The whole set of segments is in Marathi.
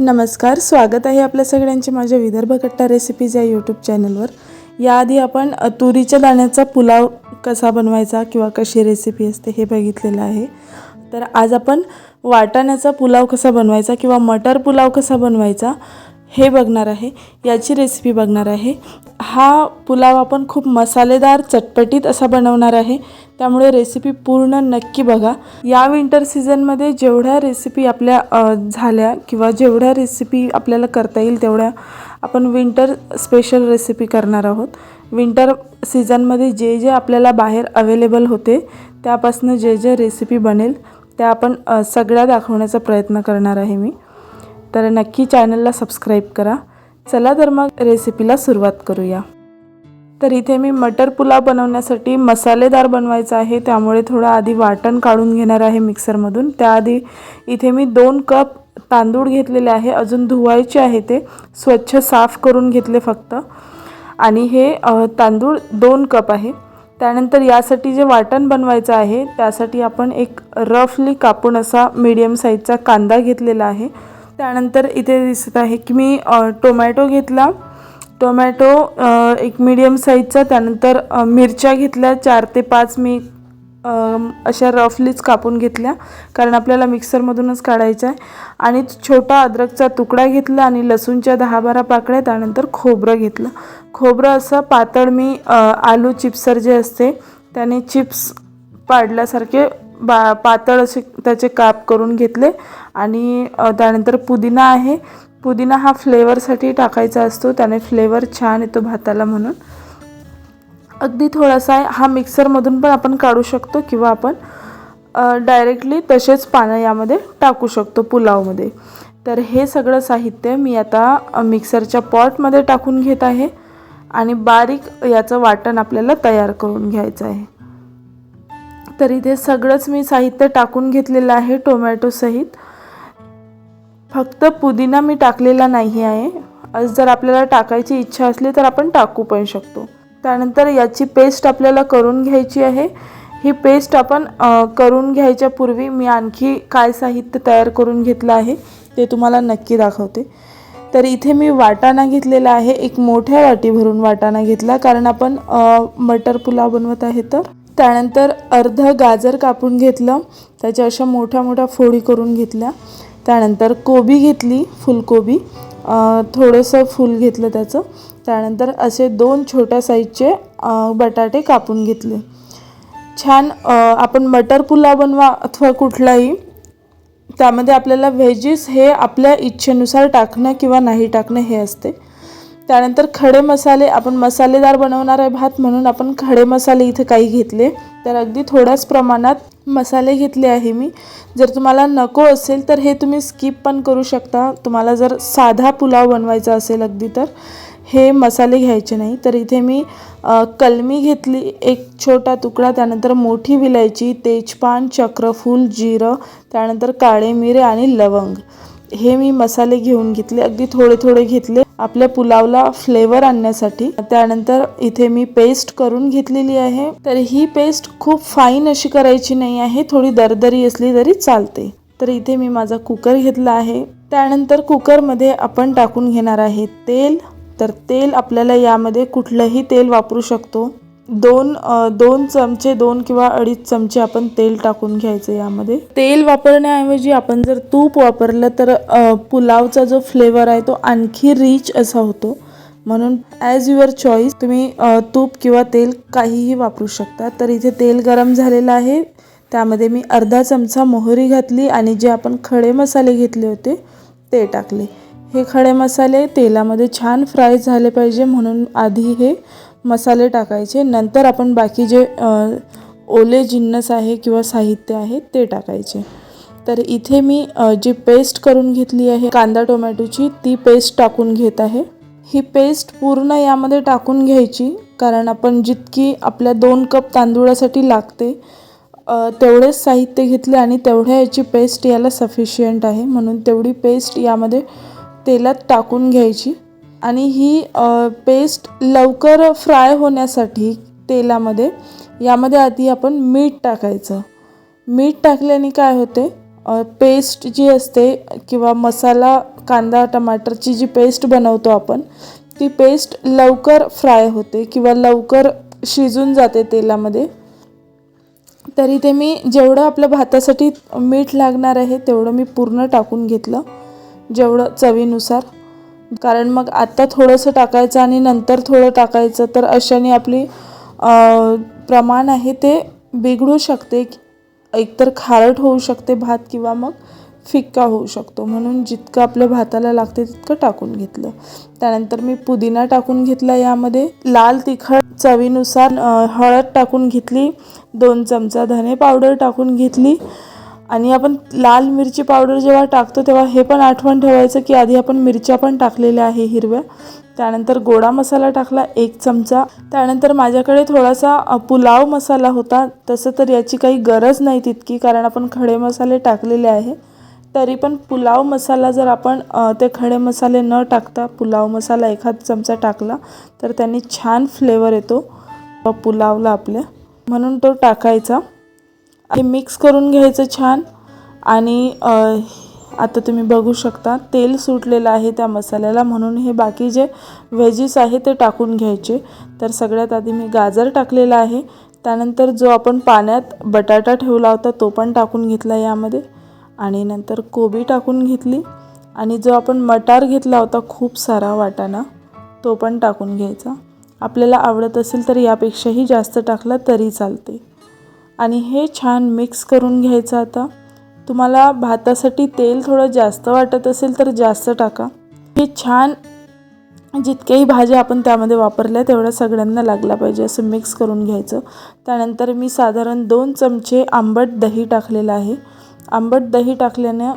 नमस्कार स्वागत आहे आपल्या सगळ्यांचे माझ्या विदर्भ कट्टा रेसिपीज या यूट्यूब चॅनलवर याआधी आपण तुरीच्या दाण्याचा पुलाव कसा बनवायचा किंवा कशी रेसिपी असते हे बघितलेलं आहे. तर आज आपण वाटाण्याचा पुलाव कसा बनवायचा किंवा मटर पुलाव कसा बनवायचा हे बघणार आहे. याची रेसिपी बघणार आहे. हा पुलाव आपण खूप मसालेदार चटपटीत असा बनवणार आहे. त्यामुळे रेसिपी पूर्ण नक्की बघा. या विंटर सीझनमध्ये जेवढ्या रेसिपी आपल्या झाल्या किंवा जेवढ्या रेसिपी आपल्याला करता येईल तेवढ्या आपण विंटर स्पेशल रेसिपी करणार आहोत. विंटर सीझनमध्ये जे जे आपल्याला बाहेर अवेलेबल होते त्यापासून जे जे रेसिपी बनेल त्या आपण सगळ्या दाखवण्याचा प्रयत्न करणार आहे मी. तर नक्की चॅनलला सबस्क्राईब करा. चला तर मग रेसिपीला सुरुवात करूया. तर इथे मी मटर पुलाव बनवण्यासाठी मसालेदार बनवायचा आहे. त्यामुळे थोडं आधी वाटण काढून घेणार आहे मिक्सरमधून. त्याआधी इथे मी दोन कप तांदूळ घेतलेले आहे. अजून धुवायचे आहे ते. स्वच्छ साफ करून घेतले फक्त. आणि हे तांदूळ दोन कप आहे. त्यानंतर यासाठी जे वाटण बनवायचं आहे त्यासाठी आपण एक रफली कापून असा मीडियम साईजचा कांदा घेतलेला आहे. त्यानंतर इथे दिसत आहे की मी टोमॅटो घेतला. टोमॅटो एक मीडियम साईजचा त्यानंतर मिरच्या घेतल्या. चार ते पाच मी अशा रफलीच कापून घेतल्या. कारण आपल्याला मिक्सरमधूनच काढायचं आहे. आणि छोटा अद्रकचा तुकडा घेतला आणि लसूणच्या दहा बारा पाकळ्या त्यानंतर खोबरं घेतलं. खोबरं असं पातळ मी आलू चिप्सर जे असते त्याने चिप्स पाडल्यासारखे बा पातळ असे त्याचे काप करून घेतले. आणि त्यानंतर पुदिना आहे. पुदिना हा फ्लेवरसाठी टाकायचा असतो. त्याने फ्लेवर छान येतो भाताला म्हणून. अगदी थोडासा आहे हा मिक्सरमधून पण आपण काढू शकतो किंवा आपण डायरेक्टली तसेच पानं यामध्ये टाकू शकतो पुलावमध्ये. तर हे सगळं साहित्य मी आता मिक्सरच्या पॉटमध्ये टाकून घेत आहे आणि बारीक याचं वाटण आपल्याला तयार करून घ्यायचं आहे. तर इथे सगळंच मी साहित्य टाकून घेतलेलं आहे टोमॅटोसहित फक्त पुदिना मी टाकलेला नाही आहे. आज जर आपल्याला टाकायची इच्छा असली तर आपण टाकू पण शकतो. त्यानंतर याची पेस्ट आपल्याला करून घ्यायची आहे. ही पेस्ट आपण करून घ्यायच्या पूर्वी मी आणखी काय साहित्य तयार करून घेतलं आहे ते तुम्हाला नक्की दाखवते. तर इथे मी वाटाणा घेतलेला आहे. एक मोठ्या वाटी भरून वाटाणा घेतला कारण आपण मटर पुलाव बनवत आहे तर. त्यानंतर अर्ध गाजर कापून घेतलं. त्याच्या अशा मोठ्या मोठ्या फोडी करून घेतल्या. त्यानंतर कोबी घेतली फुलकोबी. थोडंसं फूल घेतलं त्याचं. त्यानंतर असे दोन छोट्या साईजचे बटाटे कापून घेतले. छान आपण मटर पुलाव बनवा अथवा कुठलाही त्यामध्ये आपल्याला व्हेजीस हे आपल्या इच्छेनुसार टाकणं किंवा नाही टाकणं हे असते. त्यानंतर खडे मसाले आपण मसालेदार बनवणार आहे भात म्हणून आपण खडे मसाले इथे काही घेतले. तर अगदी थोड्याच प्रमाणात मसाले घेतले आहे मी. जर तुम्हाला नको असेल तर हे तुम्ही स्किप पण करू शकता. तुम्हाला जर साधा पुलाव बनवायचा असेल अगदी तर हे मसाले घ्यायचे नाही. तर इथे मी कलमी घेतली एक छोटा तुकडा त्यानंतर मोठी विलायची तेजपान चक्रफूल जिरं त्यानंतर काळे मिरे आणि लवंग. हे मी मसाले घेऊन घेतले. अगदी थोडे थोडे घेतले. आपल्या पुलावला फ्लेवर आणण्यासाठी. त्यानंतर इथे मी पेस्ट करून घेतलेली आहे. तर ही पेस्ट खूप फाईन अशी करायची नाही आहे. थोडी दरदरी असली तरी चालते. तर इथे मी माझा कुकर घेतला आहे. त्यानंतर कुकरमध्ये आपण टाकून घेणार आहे तेल. तर तेल आपल्याला यामध्ये कुठलंही तेल वापरू शकतो. दोन दोन चमचे दोन किंवा अडीच चमचे आपण तेल टाकून घ्यायचं यामध्ये. तेल वापरण्याऐवजी आपण जर तूप वापरलं तर पुलावचा जो फ्लेवर आहे तो आणखी रिच असा होतो. म्हणून ॲज युअर चॉईस तुम्ही तूप किंवा तेल काहीही वापरू शकता. तर इथे तेल गरम झालेलं आहे. त्यामध्ये मी अर्धा चमचा मोहरी घातली आणि जे आपण खडे मसाले घेतले होते ते टाकले. हे खडे मसाले तेलामध्ये छान फ्राय झाले पाहिजे. म्हणून आधी हे मसाले टाकायचे. नंतर आपण बाकी जे ओले जिन्नस आहे किंवा साहित्य आहे ते टाकायचे. तर इथे मी जी पेस्ट करून घेतली आहे कांदा टोमॅटोची ती पेस्ट टाकून घेत आहे. ही पेस्ट पूर्ण यामध्ये टाकून घ्यायची कारण आपण जितकी आपल्या दोन कप तांदूळासाठी लागते तेवढेच साहित्य घेतले आणि तेवढ्या याची पेस्ट याला सफिशियंट आहे. म्हणून तेवढी पेस्ट यामध्ये तेलात टाकून घ्यायची. आणि ही पेस्ट लवकर फ्राय होण्यासाठी तेलामध्ये यामध्ये आधी आपण मीठ टाकायचं. मीठ टाकल्याने काय होते? पेस्ट जी असते किंवा मसाला कांदा टमाटरची जी पेस्ट बनवतो आपण ती पेस्ट लवकर फ्राय होते किंवा लवकर शिजून जाते तेलामध्ये. तरी ते मी जेवढं आपल्या भातासाठी मीठ लागणार आहे तेवढं मी पूर्ण टाकून घेतलं जेवढं चवीनुसार. कारण मग आत्ता थोडंसं टाकायचं आणि नंतर थोडं टाकायचं तर अशाने आपली प्रमाण आहे ते बिघडू शकते. एकतर खारट होऊ शकते भात किंवा मग फिक्का होऊ शकतो. म्हणून जितकं आपल्या भाताला लागते तितकं टाकून घेतलं. त्यानंतर मी पुदिना टाकून घेतला यामध्ये. लाल तिखट चवीनुसार हळद टाकून घेतली. दोन चमचा धने पावडर टाकून घेतली. आणि आपण लाल मिरची पावडर जेव्हा टाकतो तेव्हा हे पण आठवण ठेवायचं की आधी आपण मिरच्या पण टाकलेल्या आहे हिरव्या. त्यानंतर गोडा मसाला टाकला एक चमचा. त्यानंतर माझ्याकडे थोडासा पुलाव मसाला होता. तसं तर याची काही गरज नाही तितकी कारण आपण खडे मसाले टाकलेले आहे. तरी पण पुलाव मसाला जर आपण ते खडे मसाले न टाकता पुलाव मसाला एखाद चमचा टाकला तर त्यांनी छान फ्लेवर येतो. पुलावला आपल्या. म्हणून तो टाकायचा. हे मिक्स करून घ्यायचं छान. आणि आता तुम्ही बघू शकता तेल सुटलेलं आहे त्या मसाल्याला. म्हणून हे बाकी जे व्हेजीस आहे ते टाकून घ्यायचे. तर सगळ्यात आधी मी गाजर टाकलेला आहे. त्यानंतर जो आपण पाण्यात बटाटा ठेवला होता तो पण टाकून घेतला यामध्ये. आणि नंतर कोबी टाकून घेतली. आणि जो आपण मटार घेतला होता खूप सारा वाटाणा तो पण टाकून घ्यायचा. आपल्याला आवडत असेल तर यापेक्षाही जास्त टाकला तरी चालते. आणि हे छान मिक्स करून घ्यायचं आता. तुम्हाला भातासाठी तेल थोडं जास्त वाटत असेल तर जास्त टाका. हे छान जितक्याही भाज्या आपण त्यामध्ये वापरल्या तेवढ्या सगळ्यांना लागला पाहिजे असं मिक्स करून घ्यायचं. त्यानंतर मी साधारण दोन चमचे आंबट दही टाकलेलं आहे. आंबट दही टाकल्याने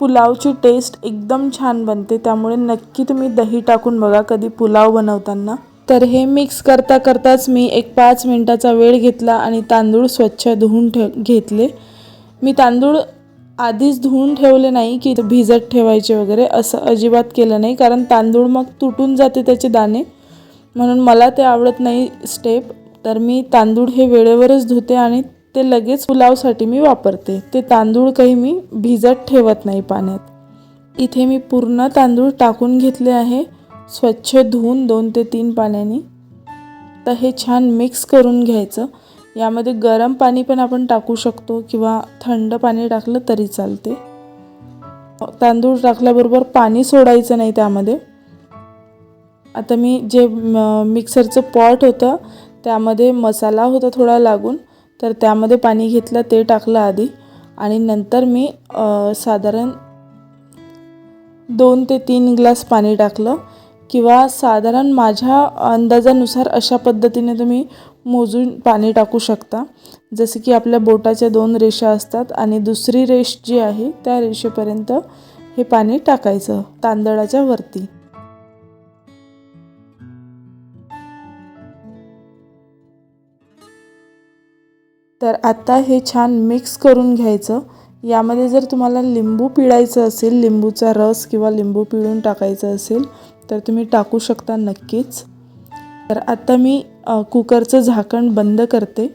पुलावची टेस्ट एकदम छान बनते. त्यामुळे नक्की तुम्ही दही टाकून बघा कधी पुलाव बनवताना. तर हे मिक्स करता करताच मी एक पाच मिनटाचा वेळ घेतला आणि तांदूळ स्वच्छ धुवून ठे घेतले. मी तांदूळ आधीच धुवून ठेवले नाही की भिजत ठेवायचे वगैरे असं अजिबात केलं नाही कारण तांदूळ मग तुटून जाते त्याचे दाणे. म्हणून मला ते आवडत नाही स्टेप तर मी तांदूळ हे वेळेवरच धुते आणि ते लगेच पुलावसाठी मी वापरते. ते तांदूळ काही मी भिजत ठेवत नाही पाण्यात. इथे मी पूर्ण तांदूळ टाकून घेतले आहे. स्वच्छ धुवून दोन ते तीन पाण्याने. तर हे छान मिक्स करून घ्यायचं. यामध्ये गरम पाणी पण आपण टाकू शकतो किंवा थंड पाणी टाकलं तरी चालते. तांदूळ टाकल्याबरोबर पाणी सोडायचं नाही त्यामध्ये. आता मी जे मिक्सरचं पॉट होतं त्यामध्ये मसाला होता थोडा लागून तर त्यामध्ये पाणी घेतलं ते टाकलं आधी. आणि नंतर मी साधारण दोन ते तीन ग्लास पाणी टाकलं. किंवा साधारण माझ्या अंदाजानुसार अशा पद्धतीने तुम्ही मोजून पाणी टाकू शकता. जसे की आपल्या बोटाच्या दोन रेषा असतात आणि दुसरी रेष जी आहे त्या रेषेपर्यंत हे पाणी टाकायचं तांदळाच्या वरती. तर आता हे छान मिक्स करून घ्यायचं. यामध्ये जर तुम्हाला लिंबू पिळायचं असेल लिंबूचा रस किंवा लिंबू पिळून टाकायचं असेल तर तुम्ही टाकू शकता नक्कीच. तर आता मी कुकरचं झाकण बंद करते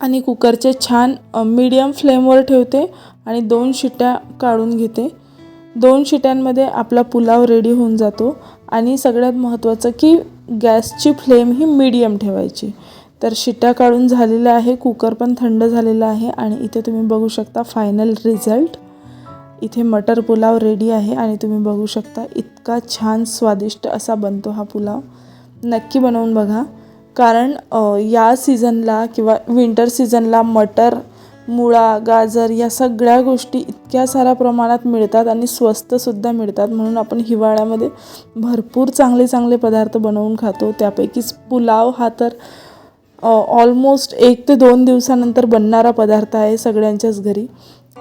आणि कुकरचे छान मीडियम फ्लेमवर ठेवते आणि दोन शिट्या काढून घेते. दोन शिट्यांमध्ये आपला पुलाव रेडी होऊन जातो आणि सगळ्यात महत्त्वाचं की गॅसची फ्लेम ही मीडियम ठेवायची. तर शिट्या काढून झालेल्या आहे कुकर पण थंड झालेला आहे आणि इथे तुम्ही बघू शकता फायनल रिझल्ट इथे मटर पुलाव रेडी आहे आणि तुम्ही बघू शकता इतका छान स्वादिष्ट असा बनतो हा पुलाव. नक्की बनवून बघा. कारण या सीझनला किंवा विंटर सीझनला मटर मुळा गाजर या सगळ्या गोष्टी इतक्या साऱ्या प्रमाणात मिळतात आणि स्वस्तसुद्धा मिळतात. म्हणून आपण हिवाळ्यामध्ये भरपूर चांगले चांगले पदार्थ बनवून खातो. त्यापैकीच पुलाव हा तर ऑलमोस्ट एक ते दोन दिवसानंतर बनणारा पदार्थ आहे सगळ्यांच्याच घरी.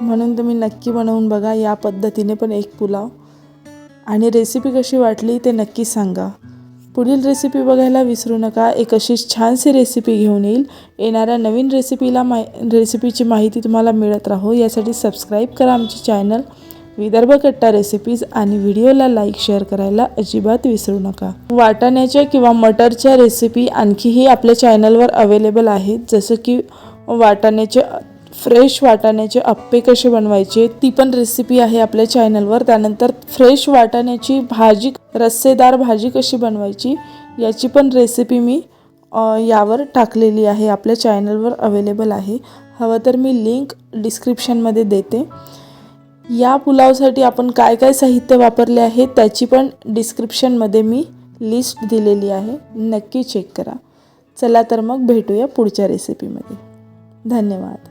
म्हणून तुम्ही नक्की बनवून बघा या पद्धतीने पण एक पुलाव. आणि रेसिपी कशी वाटली ते नक्की सांगा. पुढील रेसिपी बघायला विसरू नका. एक अशीच छानशी रेसिपी घेऊन येईल. येणाऱ्या नवीन रेसिपीला माहि रेसिपीची माहिती तुम्हाला मिळत राहो. यासाठी सबस्क्राईब करा आमचे चॅनल विदर्भ कट्टा रेसिपीज आणि व्हिडिओला लाईक शेअर करायला अजिबात विसरू नका. वाटाण्याच्या किंवा मटरच्या रेसिपी आणखीही आपल्या चॅनलवर अवेलेबल आहेत. जसं की वाटाण्याचे फ्रेश वाटाण्याचे अप्पे कसे बनवायचे ती पण रेसिपी आहे आपल्या चॅनलवर त्यानंतर फ्रेश वाटाण्याची भाजी रस्सेदार भाजी कशी बनवायची याची पण रेसिपी मी यावर टाकलेली आहे. आपल्या चॅनलवर अवेलेबल आहे. हवं तर मी लिंक डिस्क्रिप्शनमध्ये देते. या पुलावसाठी आपण काय काय साहित्य वापरले आहे त्याची पण डिस्क्रिप्शनमध्ये मी लिस्ट दिलेली आहे. नक्की चेक करा. चला तर मग भेटूया पुढच्या रेसिपीमध्ये धन्यवाद.